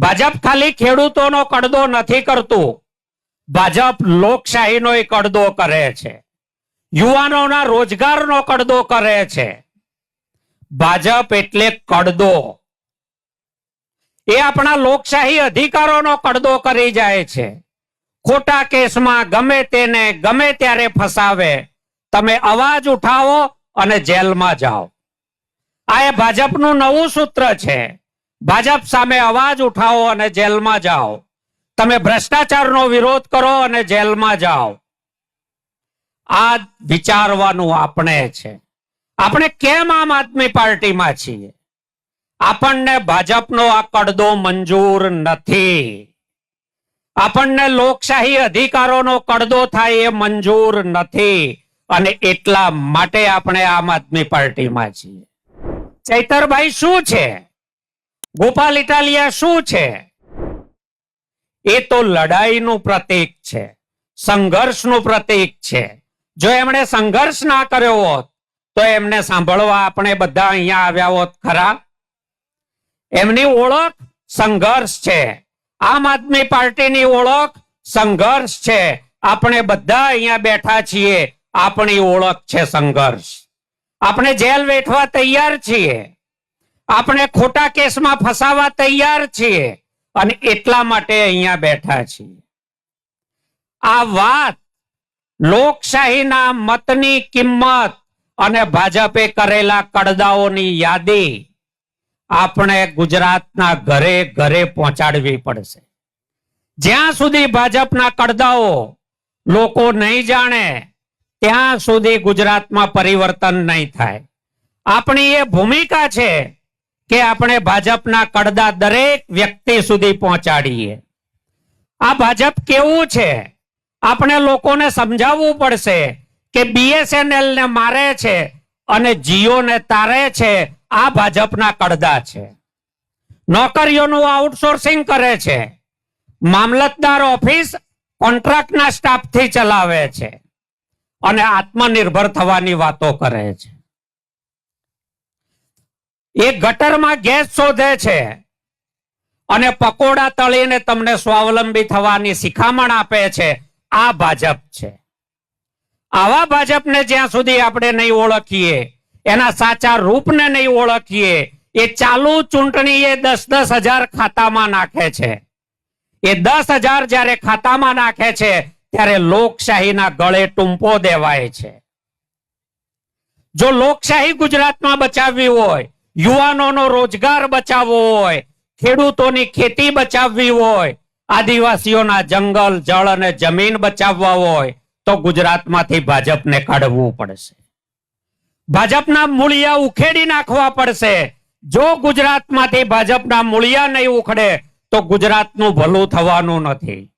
ભાજપ ખાલી ખેડૂતોનો કડદો નથી કરતું. ભાજપ લોકશાહીનો કડદો કરે છે. યુવાનોના રોજગારનો કડદો કરે છે. ભાજપ એટલે કડદો. એ આપણા લોકશાહી અધિકારોનો કડદો કરી જાય છે. ખોટા કેસમાં ગમે તેને ગમે ત્યારે ફસાવે. તમે અવાજ ઉઠાવો અને જેલમાં જાઓ. આ એ ભાજપનું નવું સૂત્ર છે. ભાજપ સામે અવાજ ઉઠાવો અને જેલમાં જાઓ. તમે ભ્રષ્ટાચારનો વિરોધ કરો અને જેલમાં જાઓ. આ વિચારવાનું આપણે છે. આપણે કેમ આમ આદમી પાર્ટીમાં છીએ? આપણને ભાજપનો આ કડદો મંજૂર નથી. આપણને લોકશાહી અધિકારોનો કડદો થાય એ મંજૂર નથી. અને એટલા માટે આપણે આમ આદમી પાર્ટીમાં છીએ. ચૈતરભાઈ, શું છે? ગોપાલ, ઇટાલિયા શું છે? એ તો લડાઈનું પ્રતીક છે, સંઘર્ષનું પ્રતીક છે. જો એમણે સંઘર્ષ ના કર્યો હોત, તો એમને સાંભળવા આપણે બધા અહીંયા આવ્યા હોત ખરા? એમની ઓળખ સંઘર્ષ છે. આમ આદમી પાર્ટીની ઓળખ સંઘર્ષ છે. આપણે બધા અહીંયા બેઠા છીએ, આપણી ઓળખ છે સંઘર્ષ. આપણે જેલ વેઠવા તૈયાર છીએ. આપણે ખોટા કેસમાં ફસાવા તૈયાર છીએ અને એટલા માટે અહીંયા બેઠા છીએ. આ વાત લોકશાહીના મતની કિંમત અને ભાજપે કરેલા કડદાઓની યાદી આપણે ગુજરાતના ઘરે ઘરે પહોંચાડવી પડશે. જ્યાં સુધી ભાજપના કડદાઓ લોકો નહીં જાણે, ત્યાં સુધી ગુજરાતમાં પરિવર્તન નહીં થાય. આપણી એ ભૂમિકા છે કે આપણે ભાજપના કડદા દરેક વ્યક્તિ સુધી પહોંચાડીએ. આ ભાજપ કેવું છે? આપણે લોકોને સમજાવવું પડશે કે બીએસએનએલ ને મારે છે અને જીઓ ને તારે છે, આ ભાજપના કડદા છે. નોકરીઓનું આઉટસોર્સિંગ કરે છે. મામલતદાર ઓફિસ કોન્ટ્રાક્ટના સ્ટાફથી ચલાવે છે. અને આત્મનિર્ભર થવાની વાતો કરે છે. એ ગટરમાં ગેસ શોધે છે. અને પકોડા તળીને તમને સ્વાવલંબી થવાની શિખામણ આપે છે. આ ભાજપ છે. આવા ભાજપને જ્યાં સુધી આપણે નહીં ઓળખીએ, એના સાચા રૂપને નહીં ઓળખીએ, એ ચાલુ ચૂંટણી એ દસ દસ હજાર ખાતામાં નાખે છે. એ દસ હજાર જ્યારે ખાતામાં નાખે છે, ત્યારે લોકશાહીના ગળે ટૂંપો દેવાય છે. જો લોકશાહી ગુજરાતમાં બચાવવી હોય યુવાનોનો રોજગાર બચાવવો હોય, ખેડૂતોની ખેતી બચાવવી હોય, આદિવાસીઓના જંગલ, જળ અને જમીન બચાવવા હોય, તો ગુજરાતમાંથી ભાજપને કાઢવું પડશે. ભાજપના મૂળિયા ઉખેડી નાખવા પડશે. જો ગુજરાતમાંથી ભાજપના મૂળિયા નહીં ઉખડે, તો ગુજરાતનું ભલું થવાનું નથી.